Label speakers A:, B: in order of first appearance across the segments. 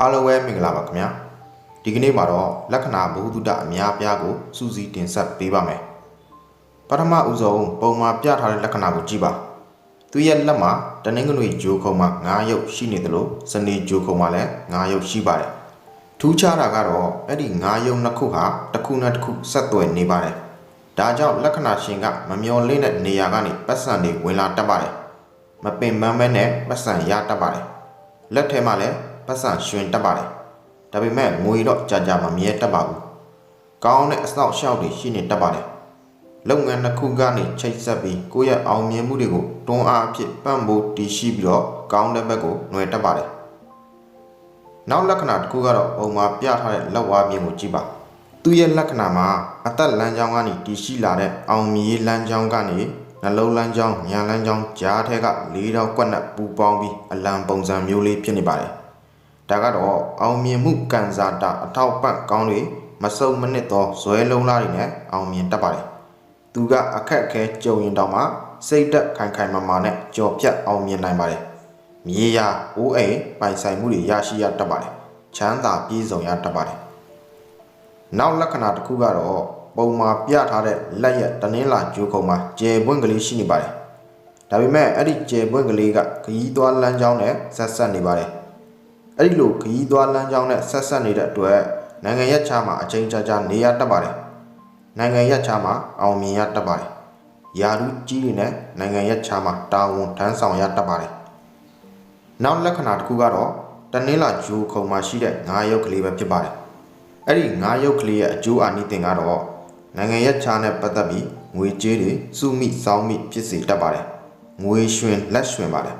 A: အားလုံးပဲမင်္ဂလာပါခင်ဗျာဒီကနေ့မှာတော့လက္ခဏာဘုဟုတ္တအများအပြားကိုစူးစီးတင်ဆက်ပေးပါမယ်ပထမဦးဆုံးပုံမှာပြထားတဲ့လက္ခဏာကိုကြည့်ပါသူရဲ့လက်မှာတနင်္ဂနွေဂျိုခုံမှာ9ရုပ်ရှိနေတယ်လို့စနေဂျိုခုံမှာလည်း9ရုပ်ရှိပါတယ်ထူးခြားတာကတော့အဲ့ဒီ9ရုပ်နှစ်ခုဟာတစ်ခုနဲ့တစ်ခုဆက်သွယ်နေပါတယ်ဒါကြောင့်လက္ခဏာရှင်ကမမျော်လင့်တဲ့နေရာကနေပတ်စံတွေဝင်လာတတ်ပါတယ်မပင်ပန်းမဲနဲ့ပတ်စံရတတ်ပါတယ်လက်ထဲမှာလည်း ပတ်စံရှင်တတ်ပါတယ်ဒါပေမဲ့ငွေတော့ကြာကြာမမြဲတတ်ပါဘူးကောင်းတဲ့အဆောက်အအုံတွေရှိနေတတ်ပါတယ်လုပ်ငန်းတစ်ခုကနေချိတ်ဆက်ပြီးကိုယ့်ရဲ့အောင်မြင်မှုတွေကိုတွန်းအားအဖြစ်ပံ့ပိုးတည်ရှိပြီးတော့ကောင်းတဲ့ဘက်ကိုຫນွယ်တတ်ပါတယ်နောက်လက္ခဏာတစ်ခုကတော့ပုံမှာပြထားတဲ့လက်ဝါးမြင်ကိုကြည့်ပါသူ့ရဲ့လက္ခဏာမှာအသက်လမ်းကြောင်းကနေတည်ရှိလာတဲ့အောင်မြင်ရေးလမ်းကြောင်းကနေနှလုံးလမ်းကြောင်းညာလမ်းကြောင်းကြားထဲက၄တောက်ကွက်နဲ့ပူပေါင်းပြီးအလံပုံစံမျိုးလေးဖြစ်နေပါတယ် ဒါကတော့အောင်မြင်မှုကန်စာတာအထောက်ပံ့ကောင်းတွေမစုံမနစ်သောဇွဲလုံးလားတွေနဲ့အောင်မြင်တတ်ပါတယ်သူကအခက်အခဲကြုံရင်တောင်မှစိတ်သက်ခိုင်ခိုင်မာမာနဲ့ကြော်ပြတ်အောင်မြင်နိုင်ပါတယ်မြေယာအိုးအိမ်ပိုင်ဆိုင်မှုတွေရရှိရတတ်ပါတယ်ချမ်းသာပြည့်စုံရတတ်ပါတယ်နောက်လက္ခဏာတစ်ခုကတော့ပုံမှာပြထားတဲ့လက်ရက်တနင်းလာဂျိုးခုံမှာကျယ်ပွင့်ကလေးရှိနေပါတယ်။ဒါပေမဲ့အဲ့ဒီကျယ်ပွင့်ကလေးကခရီးသွားလမ်းကြောင်းနဲ့ဆက်ဆက်နေပါတယ်။ အဲ့ဒီလိုခရီးသွားလမ်းကြောင်းနဲ့ဆက်ဆက်နေတဲ့အတွက်နိုင်ငံရက်ခြားမှာအချိန်ကြာကြာနေရတတ်ပါတယ်။နိုင်ငံရက်ခြားမှာအောင်မြင်ရတတ်ပါတယ်။ယာရုကြီးတွေနဲ့နိုင်ငံရက်ခြားမှာတာဝန်ထမ်းဆောင်ရတတ်ပါတယ်။နောက်လက္ခဏာတစ်ခုကတော့တနင်းလာဂျိုးခုံမှာရှိတဲ့ငါးရုပ်ကလေးပဲဖြစ်ပါတယ်။အဲ့ဒီငါးရုပ်ကလေးရဲ့အကျိုးအာနိသင်ကတော့နိုင်ငံရဲ့ခြားနဲ့ပတ်သက်ပြီးငွေကြေးတွေစုမိစောင်းမိဖြစ်စေတတ်ပါတယ်ငွေရွှင်လက်ရွှင်ပါတယ်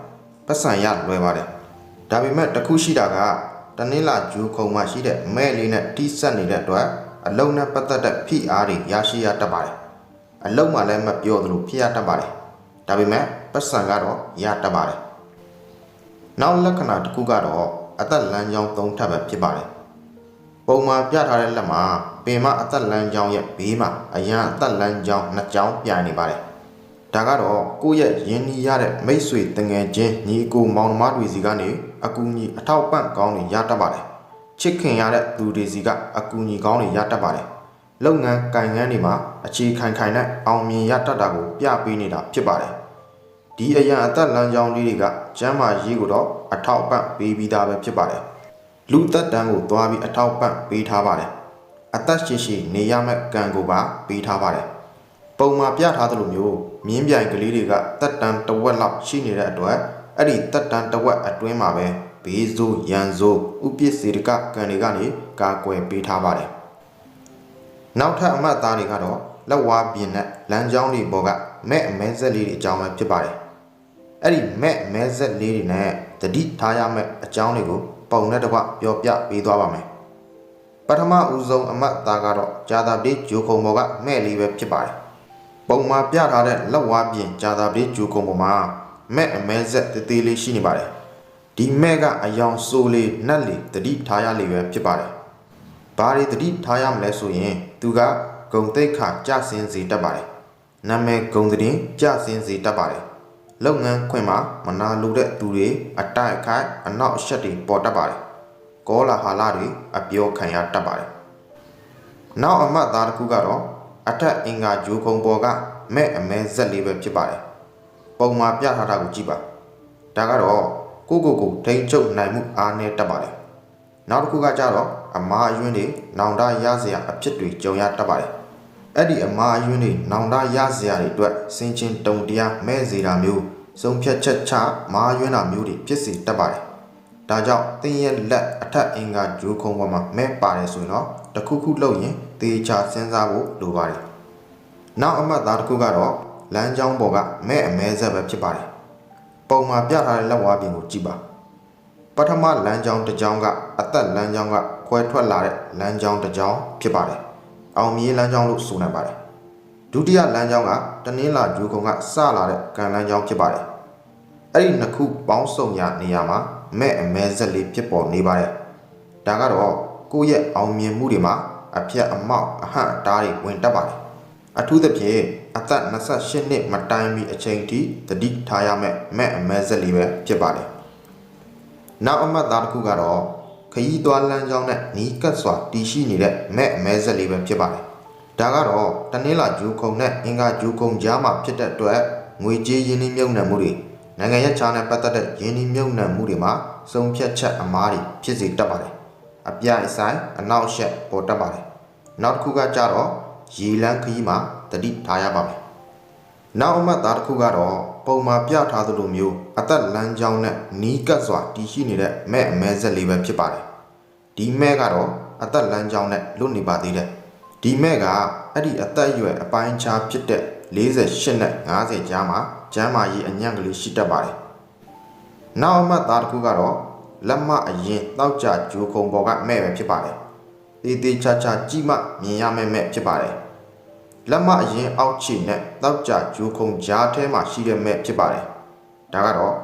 A: ပတ်စံရလွယ်ပါတယ် ဒါပေမဲ့တစ်ခုရှိတာကတနင်္လာဂျူခုံမှရှိတဲ့မဲ့လေးနဲ့တိဆက်နေတဲ့အတွက်အလုံးနဲ့ပတ်သက်တဲ့ဖိအားတွေရရှိရတတ်ပါတယ်အလုံးမှလည်းမပြောသလိုဖြစ်ရတတ်ပါတယ်ဒါပေမဲ့ပတ်စံကတော့ရတတ်ပါတယ်နောက်လက္ခဏာတစ်ခုကတော့အသက်လမ်းကြောင်းသုံးထပ်ပဲဖြစ်ပါတယ်ပုံမှာပြထားတဲ့လက်မှာပင်မအသက်လမ်းကြောင်းရဲ့ဘေးမှာအရန်အသက်လမ်းကြောင်းနှစ်ကြောင်းပြိုင်နေပါတယ်။ ဒါကတော့ကိုယ့်ရဲ့ရင်းနှီးရတဲ့မိတ်ဆွေတငယ်ချင်းညီအကိုမောင်နှမတွေစီကနေအကူအညီအထောက်ပံ့ကောင်းတွေရတတ်ပါတယ်။ချစ်ခင်ရတဲ့သူတွေစီကအကူအညီကောင်းတွေရတတ်ပါတယ်။လုပ်ငန်းကင်ငန်းတွေမှာအခြေခိုင်ခိုင်နဲ့အောင်မြင်ရတတ်တာကိုပြပေးနေတာဖြစ်ပါတယ်။ဒီအရန်အသက်လမ်းကြောင်းလေးတွေကကျမ်းမာရေးကိုတော့အထောက်အပံ့ပေးပြီးသားပဲဖြစ်ပါတယ်။လူသက်တမ်းကိုသွားပြီးအထောက်ပံ့ပေးထားပါတယ်။အသက်ရှိရှိနေရမယ့်ကံကိုပါပေးထားပါတယ်။ပုံမှာပြထားသလိုမျိုး မြင်းပြိုင်ကလေးတွေကတက်တန်းတစ်ဝက်လောက်ရှိနေတဲ့အတွက်အဲ့ဒီတက်တန်းတစ်ဝက်အတွင်းမှာပဲဘေးဆိုးရန်ဆိုးဥပစ္စေတကကံတွေကနေကာကွယ်ပေးထားပါတယ်။နောက်ထပ်အမှတ်သားတွေကတော့လက်ဝါးပြင်းနဲ့လမ်းကြောင်းတွေပေါ်ကမဲ့အမဲဆက်လေးတွေအကြောင်းပဲဖြစ်ပါတယ်။အဲ့ဒီမဲ့မဲဆက်လေးတွေနဲ့တတိထားရမယ့်အကြောင်းတွေကိုပုံနဲ့တစ်ကွပြောပြပေးသွားပါမယ်ပထမဦးဆုံးအမတ်သားကတော့ဂျာတာပတိဂျိုခုံဘော်ကမဲ့လေးပဲဖြစ်ပါတယ် ပုံမှာပြထားတဲ့လက်ဝါးပြင်ဂျာတာပတိဂျိုခုံဘော်မှာမဲ့အမဲဆက်တသေးလေးရှိနေပါတယ်ဒီမဲ့ကအယောင်ဆိုးလေးနက်လေးတတိထားရလေးပဲဖြစ်ပါတယ်ဘာတွေတတိထားရမလဲဆိုရင် သူကဂုံတိတ်ခါကြဆင်းစေတတ်ပါတယ်နာမည်ဂုံသတင်းကြဆင်းစေတတ်ပါတယ်လုပ်ငန်းခွင်မှာမနာလိုတဲ့သူတွေအတိုက်အခိုက်အနောက်အရှက်တွေပေါ်တတ်ပါတယ်။ကောလာဟာလတွေအပြောခံရတတ်ပါတယ်။နောက်အမှတ်သားတစ်ခုကတော့ အထက်အင်္ဂါဂျိုးကုံပေါ်ကမဲ့အမဲဇက်လေးပဲဖြစ်ပါတယ်။ပုံမှာပြထားတာကိုကြည့်ပါ။ဒါကတော့ကိုကိုကိုထိန်ချုပ်နိုင်မှုအားနည်းတတ်ပါတယ်။နောက်တစ်ခုကကြတော့အမားအယွင်းတွေနောင်တရစရာအဖြစ်တွေကြုံရတတ်ပါတယ်။အဲ့ဒီအမားအယွင်းတွေနောင်တရစရာတွေအတွက်စင်ချင်းတုံတရားမဲ့စေတာမျိုးဆုံးဖြတ်ချက်ချမားယွင်းတာမျိုးတွေဖြစ်စေတတ်ပါတယ်။ဒါကြောင့်တင်းရဲ့လက်အထက်အင်္ဂါဂျိုးခုံပေါ်မှာမဲ့ပါတယ်ဆိုရင်တော့တစ်ခုခုလုပ်ရင် တေချာစဉ်းစားဖို့လိုပါတယ်။နောက်အမှတ်သားတစ်ခုကတော့လမ်းကြောင်းပေါ်ကမဲ့အမဲဆက်ပဲဖြစ်ပါတယ်။ပုံမှာပြထားတဲ့လက်ဝါးပြင်ကိုကြည့်ပါ။ပထမလမ်းကြောင်းတစ်ကြောင်းကအသက်လမ်းကြောင်းကခွဲထွက်လာတဲ့လမ်းကြောင်းတစ်ကြောင်းဖြစ်ပါတယ်။အောင်မြေလမ်းကြောင်းလို့ဆိုနိုင်ပါတယ်။ဒုတိယလမ်းကြောင်းကတနင်္လာဂျူကုံကစလာတဲ့ကံလမ်းကြောင်းဖြစ်ပါတယ်။အဲ့ဒီနှစ်ခုပေါင်းစုံရနေရာမှာမဲ့အမဲဆက်လေးဖြစ်ပေါ်နေပါတယ်။ဒါကတော့ကိုယ့်ရဲ့အောင်မြင်မှုတွေမှာ အပြတ်အမောက်အဟန့်အတားတွေဝင်တက်ပါတယ်။အထူးသဖြင့်အသက်28နှစ်မတိုင်မီအချိန်ထိတတိထားရမယ့်မဲ့အမဲဆက်လေးပဲဖြစ်ပါတယ်။နောက်အမှတ်သားတစ်ခုကတော့ကခရီးသွားလမ်းကြောင်းနဲ့နီးကပ်စွာတည်ရှိနေတဲ့မဲ့အမဲဆက်လေးပဲဖြစ်ပါတယ်။ဒါကတော့တနင်္လာဂျူခုံနဲ့အင်္ဂါဂျူခုံကြားမှာဖြစ်တဲ့အတွက်ငွေကြေးရင်းနှီးမြှုပ်နှံမှုတွေနိုင်ငံရေးခြားနဲ့ပတ်သက်တဲ့ရင်းနှီးမြှုပ်နှံမှုတွေမှာစုံဖြတ်ချက်အမားတွေဖြစ်စေတတ်ပါတယ်။ အပြိုင်ဆိုင်အနောက်အရှက်ပေါ်တတ်ပါတယ်။နောက်တစ်ခုကကြတော့ရေလန်းခရီးမှာတတိထားရပါမယ်။နောက်အမှတ်သားတစ်ခုကတော့ပုံမှာပြထားသလိုမျိုးအသက်လမ်းကြောင်းနဲ့နီးကပ်စွာတည်ရှိနေတဲ့မဲ့အမဲဆက်လေးပဲဖြစ်ပါတယ်။ဒီမဲ့ကတော့အသက်လမ်းကြောင်းနဲ့လွတ်နေပါသေးတယ်။ဒီမဲ့ကအဲ့ဒီအသက်အရွယ်အပိုင်းခြားဖြစ်တဲ့48နဲ့50ကြားမှာကျမ်းမာရေးအညံ့ကလေးရှိတတ်ပါတယ်။နောက်အမှတ်သားတစ်ခုကတော့ လက်မအရင်တောက်ကြဂျိုခုံပေါ်ကမဲ့ပဲဖြစ်ပါတယ်။တေးသေးချာချာကြီးမှမြင်ရမယ့်မဲ့ဖြစ်ပါတယ်။လက်မအရင်အောက်ခြေနဲ့တောက်ကြဂျိုခုံကြားထဲမှာရှိတဲ့မဲ့ဖြစ်ပါတယ်။ဒါကတော့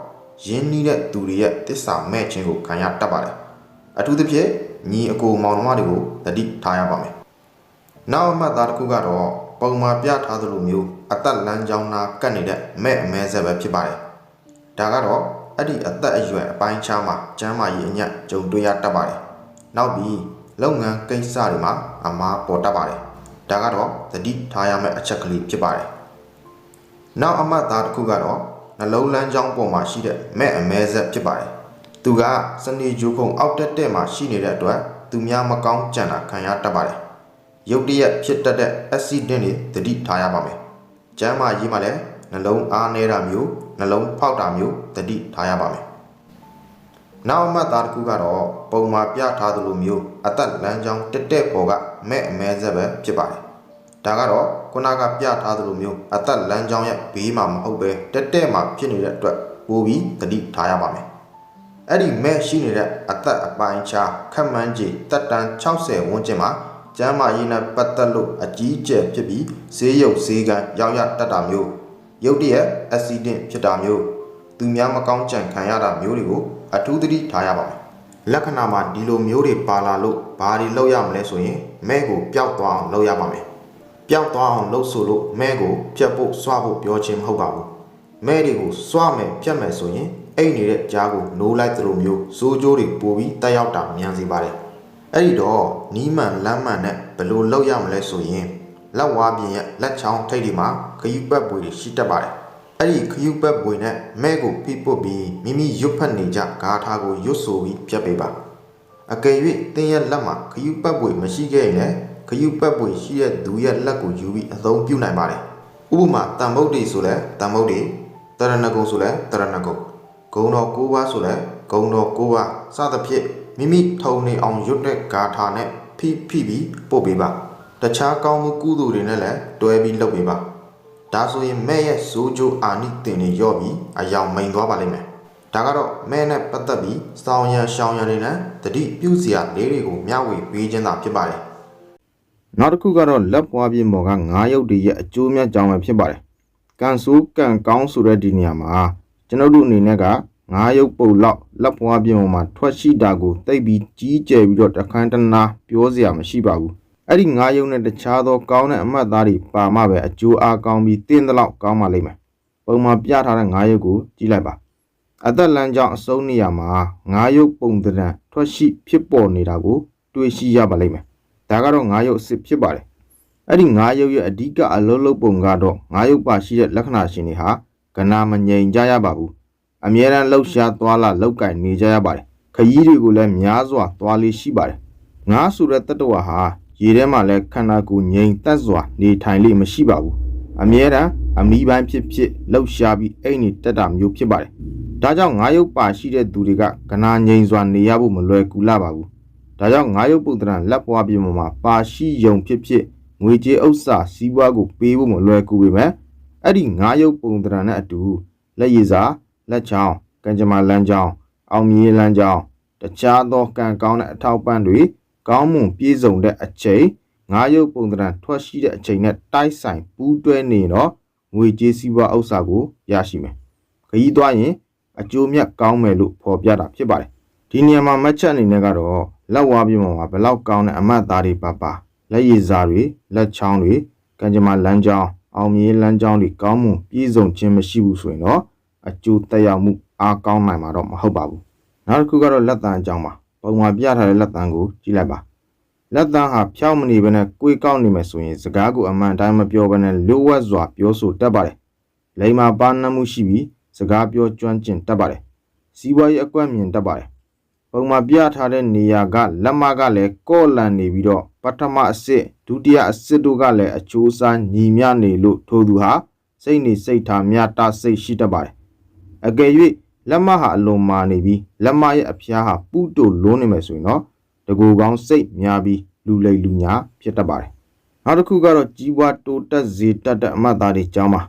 A: ရင်းနှီးတဲ့သူတွေရဲ့တစ္ဆာမဲ့ခြင်းကိုခံရတတ်ပါတယ်။အထူးသဖြင့်ညီအကိုမောင်နှမတွေကိုတတိထားရပါမယ်။နောက်အမှတ်သားတစ်ခုကတော့ပုံမှာပြထားသလိုမျိုးအသက်လမ်းကြောင်းနာကတ်နေတဲ့မဲ့အမဲဆက်ပဲဖြစ်ပါတယ်။ဒါကတော့ အဲ့ဒီအသက်အရွယ်အပိုင်းခြားမှာကျန်းမာရေးအညံ့ကြုံတွေ့ရတတ်ပါတယ်။နောက်ပြီးလုပ်ငန်းကိစ္စတွေမှာအမားပေါ်တတ်ပါတယ်။ဒါကတော့သတိထားရမယ့်အချက်ကလေးဖြစ်ပါတယ်။နောက်အမှတ်သားတစ်ခုကတော့နှလုံးလန်းကြောင်းပေါ်မှာရှိတဲ့မဲ့အမဲဆက်ဖြစ်ပါတယ်။သူကစနေဂျိုးကုံအောက်တက်တက်မှာရှိနေတဲ့အတွက်သူများမကောင်းကြံတာခံရတတ်ပါတယ်။ရုတ်တရက်ဖြစ်တတ်တဲ့ accident တွေသတိထားရပါမယ်။ကျမ်းမာရေးမှာလည်းနှလုံးအားနေတာမျိုး နှလုံးဖောက်တာမျိုးသတိထားရပါမယ်။နောက်အမှတ်သားတစ်ခုကတော့ပုံမှာပြထားသလိုမျိုးအသက်လမ်းကြောင်းတက်တက်ပေါ်ကမဲ့အမဲဆက်ပဲဖြစ်ပါတယ်။ဒါကတော့ခုနကပြထားသလိုမျိုးအသက်လမ်းကြောင်းရဲ့ဘေးမှာမဟုတ်ပဲတက်တက်မှာဖြစ်နေတဲ့အတွက်ပိုပြီးသတိထားရပါမယ်။အဲ့ဒီမဲ့ရှိနေတဲ့အသက်အပိုင်းခြားခက်မှန်းကြီးတက်တန်း60ဝန်းကျင်မှာကျမ်းမာရေးနဲ့ပတ်သက်လို့အကြီးအကျယ်ဖြစ်ပြီးဈေးရုပ်ဈေးကန်ရောက်ရတတ်တာမျိုး ရုတ်တရက် accident ဖြစ်တာမျိုးသူများမကောင်းကြံခံရတာမျိုးတွေကိုအထူးသတိထားရပါမယ်။လက္ခဏာမှာဒီလိုမျိုးတွေပါလာလို့ဘာတွေလုပ်ရမလဲဆိုရင်မဲ့ကိုပျောက်သွားအောင်လုပ်ရပါမယ်။ပျောက်သွားအောင်လုပ်ဆိုလို့မဲ့ကိုဖြတ်ဖို့စွာဖို့ပြောခြင်းမဟုတ်ပါဘူး။မဲ့တွေကိုစွာမယ်ဖြတ်မယ်ဆိုရင်အိတ်နေတဲ့ကြားကိုနိုးလိုက်သလိုမျိုးစိုးကြိုးတွေပိုပြီးတက်ရောက်တာမြန်စီပါတယ်။အဲ့ဒီတော့နီးမှန်လမ်းမှန်နဲ့ဘယ်လိုလုပ်ရမလဲဆိုရင်လက်ဝါးပြင်ရဲ့လက်ချောင်းထိပ်တွေမှာ ခရီးပတ်ပွေတွေရှိတတ်ပါတယ်။အဲ့ဒီခယူပတ်ပွေနဲ့မဲကိုဖိပုတ်ပြီးမိမိရွတ်ဖတ်နေကြဂါထာကိုရွတ်ဆိုပြီးပြတ်ပေးပါအကယ်၍တင်းရဲ့လက်မှာခယူပတ်ပွေမရှိခဲ့ရင်လည်းခယူပတ်ပွေရှိတဲ့သူရဲ့လက်ကိုယူပြီးအသုံးပြုနိုင်ပါတယ်ဥပမာတန်မုတ်တွေဆိုလဲတန်မုတ်တွေတရဏဂုံဆိုလဲတရဏဂုံဂုံတော်၉ပါးဆိုလဲဂုံတော်၉ပါးစသဖြင့်မိမိထုံနေအောင်ရွတ်တဲ့ဂါထာနဲ့ဖိဖိပြီးပို့ပေးပါတခြားကောင်းမှုကုသိုလ်တွေနဲ့လည်းတွဲပြီးလုပ်ပေးပါ ဒါဆိုရင်မဲ့ရဲ့ဇိုးကြိုးအာနိတင်တွေရော့ပြီးအယောင်မိန်သွားပါလိမ့်မယ်။ဒါကတော့မဲ့နဲ့ပတ်သက်ပြီးစောင်းရန်ရှောင်းရန်တွေနဲ့တတိပြုစရာလေးတွေကိုမျှဝေပေးခြင်းသာဖြစ်ပါတယ်။နောက်တစ်ခုကတော့လက်ပွားပြင်းပေါ်ကငါးရုပ်တွေရဲ့အကျိုးမြတ်ကြောင်းပဲဖြစ်ပါတယ်။ကန်ဆိုးကန်ကောင်းဆိုတဲ့ဒီနေရာမှာကျွန်တော်တို့အနေနဲ့ကငါးရုပ်ပုတ်လောက်လက်ပွားပြင်းပေါ်မှာထွက်ရှိတာကိုသိပ်ပြီးကြီးကျယ်ပြီးတော့တခန်းတနာပြောစရာမရှိပါဘူး။ အဲ့ဒီငါးယုံနဲ့တခြားသောကောင်းတဲ့အမှတ်သားတွေပါမှပဲအကျိုးအားကောင်းပြီးတင်းသလောက်ကောင်းပါလိမ့်မယ်။ပုံမှာပြထားတဲ့ငါးယုတ်ကိုကြည့်လိုက်ပါ။အသက်လမ်းကြောင်းအစုံနေရာမှာငါးယုတ်ပုံသဏ္ဍာန်ထွက်ရှိဖြစ်ပေါ်နေတာကိုတွေ့ရှိရပါလိမ့်မယ်။ဒါကတော့ငါးယုတ်အစ်စ်ဖြစ်ပါတယ်။အဲ့ဒီငါးယုတ်ရဲ့အဓိကအလုံးလုံးပုံကတော့ငါးယုတ်ပါရှိတဲ့လက္ခဏာရှင်တွေဟာကနာမငြိမ်ကြရပါဘူး။အမြဲတမ်းလှုပ်ရှားသွားလာလောက်ကင်နေကြရပါတယ်။ခရီးတွေကိုလည်းများစွာသွားလေးရှိပါတယ်။ငါးဆိုတဲ့တတ္တဝါဟာ ရေထဲမှာလည်းခန္ဓာကိုယ်ငြိမ်သက်စွာနေထိုင်လိမ့်မရှိပါဘူးအမြဲတမ်းအမီးပိုင်းဖြစ်ဖြစ်လှုပ်ရှားပြီးအိတ်နေတက်တာမျိုးဖြစ်ပါတယ်ဒါကြောင့်ငါးရုပ်ပါရှိတဲ့သူတွေကကနာငြိမ်စွာနေရဖို့မလွယ်ကူလာပါဘူးဒါကြောင့်ငါးရုပ်ပုဒ္ဒရလက်ပွားပြပေါ်မှာပါရှိယုံဖြစ်ဖြစ်ငွေကြေးဥစ္စာစီးပွားကိုပေးဖို့မလွယ်ကူပေမဲ့အဲ့ဒီငါးရုပ်ပုံဒရနဲ့အတူလက်ရည်စာလက်ချောင်းကံကြမ္မာလမ်းကြောင်းအောင်မြေလမ်းကြောင်းတခြားသောကံကောင်းတဲ့အထောက်ပံ့တွေ ကောင်းမွန်ပြည့်စုံတဲ့အချိန်ငါးရုပ်ပုံသဏ္ဍာန်ထွက်ရှိတဲ့အချိန်နဲ့တိုက်ဆိုင်ပူးတွဲနေတော့ငွေကြေးစည်းဝါးဥစ္စာကိုရရှိမယ်။ခရီးသွားရင်အကျိုးမြတ်ကောင်းမယ်လို့ဖော်ပြတာဖြစ်ပါတယ်။ဒီနေရာမှာမှတ်ချက်အနေနဲ့ကတော့လက်ဝါးပြမှာဘယ်လောက်ကောင်းတဲ့အမတ်သားတွေပါပါလက်ရည်စားတွေလက်ချောင်းတွေကံကြမ္မာလမ်းကြောင်းအောင်မြေလမ်းကြောင်းတွေကောင်းမွန်ပြည့်စုံခြင်းမရှိဘူးဆိုရင်တော့အကျိုးသက်ရောက်မှုအားကောင်းနိုင်မှာတော့မဟုတ်ပါဘူး။နောက်တစ်ခုကတော့လက်တန်အကြောင်းပါ ပုံမှာပြထားတဲ့လက်သံကိုကြည့်လိုက်ပါလက်သံဟာဖြောင်းမနေဘဲနဲ့ကိုယ်ကောက်နေမယ်ဆိုရင်စကားကိုအမှန်တိုင်းမပြောဘဲနဲ့လိုဝက်စွာပြောဆိုတတ်ပါတယ်လိမ္မာပါနှမှုရှိပြီးစကားပြောကျွမ်းကျင်တတ်ပါတယ်စီးပွားရေးအကွက်မြင်တတ်ပါတယ်ပုံမှာပြထားတဲ့နေရာကလက်မကလည်းကော့လန်နေပြီးတော့ပထမအစစ်ဒုတိယအစစ်တို့ကလည်းအချိုးစားညီမျှနေလို့ထိုသူဟာစိတ်နေစိတ်ထားမြတ်တာစိတ်ရှိတတ်ပါတယ်အကယ်၍ လက်မဟာအလွန်မာနေပြီးလက်မရဲ့အဖျားဟာပူတိုလွန်းနေမယ်ဆိုရင်တော့တကူကောင်းစိတ်များပြီးလူလိမ်လူညာဖြစ်တတ်ပါတယ်။နောက်တစ်ခုကတော့ကြီးပွားတိုးတက်စေတတ်တဲ့အမတ်သားတွေကြောင်းပါ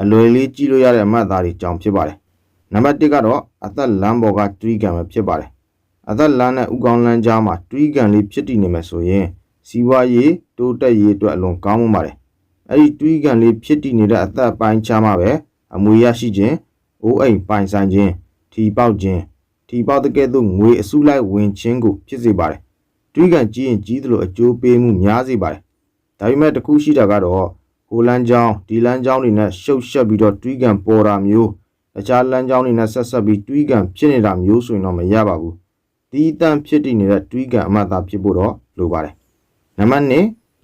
A: အလွယ်လေးကြီးလို့ရတဲ့အမတ်သားတွေကြောင်းဖြစ်ပါတယ်။နံပါတ်1ကတော့အသက်လမ်းပေါ်ကတွီးကံပဲဖြစ်ပါတယ်။အသက်လမ်းနဲ့ဥကောင်းလမ်းကြားမှာတွီးကံလေးဖြစ်တည်နေမယ်ဆိုရင်စီးပွားရေးတိုးတက်ရေးအတွက်အလွန်ကောင်းမှုပါတယ်။အဲ့ဒီတွီးကံလေးဖြစ်တည်နေတဲ့အသက်ပိုင်းခြားမှာပဲအမွေရရှိခြင်းအိုးအိမ်ပိုင်ဆိုင်ခြင်း ထီပေါက်ခြင်းထီပေါက်တဲ့ကဲ့သို့ငွေအစုလိုက်ဝင်ခြင်းကိုဖြစ်စေပါတယ်။တွေးကန်ကြီးရင်ကြီးသလိုအကျိုးပေးမှုများစေပါတယ်။ဒါပေမဲ့တစ်ခုရှိတာကတော့ဟိုလန်းချောင်းဒီလန်းချောင်းတွေနဲ့ရှုပ်ရှက်ပြီးတော့တွေးကန်ပေါ်တာမျိုးတခြားလန်းချောင်းတွေနဲ့ဆက်ဆက်ပြီးတွေးကန်ဖြစ်နေတာမျိုးဆိုရင်တော့မရပါဘူး။ဒီအတန်ဖြစ်တည်နေတဲ့တွေးကန်အမှတ်သားဖြစ်ဖို့တော့လိုပါတယ်။နံပါတ်2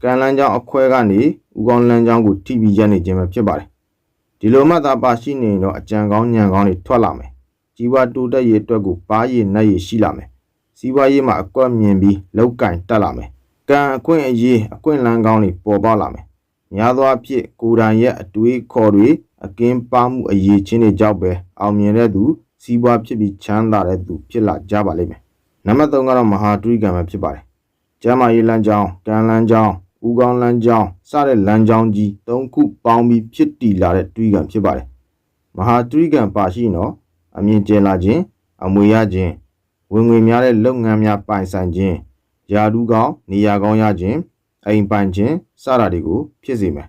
A: ကန်လန်းချောင်းအခွဲကနေဥကောင်းလန်းချောင်းကိုထိပြီးရက်နေခြင်းပဲဖြစ်ပါတယ်။ဒီလိုမှသာပါရှိနေရင်တော့အကြံကောင်းညံကောင်းတွေထွက်လာမယ်။ ကြီးပွားတိုးတက်ရေးအတွက်ကိုပါးရည်နှက်ရည်ရှိလာမယ်။စီးပွားရေးမှာအကွက်မြင်ပြီးလောက်ကင်တက်လာမယ်။ကံအခွင့်အရေးအခွင့်လန်းကောင်းတွေပေါ်ပေါက်လာမယ်။များသောအားဖြင့်ကိုယ်တိုင်ရဲ့အတွေးခေါ်တွေအကင်းပါမှုအရေးချင်းတွေကြောင့်ပဲအောင်မြင်တဲ့သူစီးပွားဖြစ်ပြီးချမ်းသာတဲ့သူဖြစ်လာကြပါလိမ့်မယ်။နံပါတ်3ကတော့မဟာတွေးကံပဲဖြစ်ပါတယ်။ကျမ်းမာရေးလမ်းကြောင်းကံလမ်းကြောင်းဥကောင်းလမ်းကြောင်းစတဲ့လမ်းကြောင်းကြီး၃ခုပေါင်းပြီးဖြစ်တည်လာတဲ့တွေးကံဖြစ်ပါတယ်မဟာတွေးကံပါရှိရင်တော့ အမြင်ကျလာခြင်းအမွေရခြင်းဝင်ငွေများတဲ့လုပ်ငန်းများပိုင်ဆိုင်ခြင်းယာဒူးကောင်းနေရာကောင်းရခြင်းအိမ်ပိုင်ခြင်းစတာတွေကိုဖြစ်စေမယ်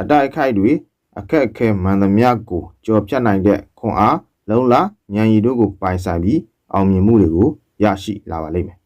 A: အတိုက်အခိုက်တွေအခက်အခဲမှန်သမျှကိုကြော်ဖြတ်နိုင်တဲ့ခွန်အားလုံလဉာဏ်ရည်တို့ကိုပိုင်ဆိုင်ပြီးအောင်မြင်မှုတွေကိုရရှိလာပါလိမ့်မယ်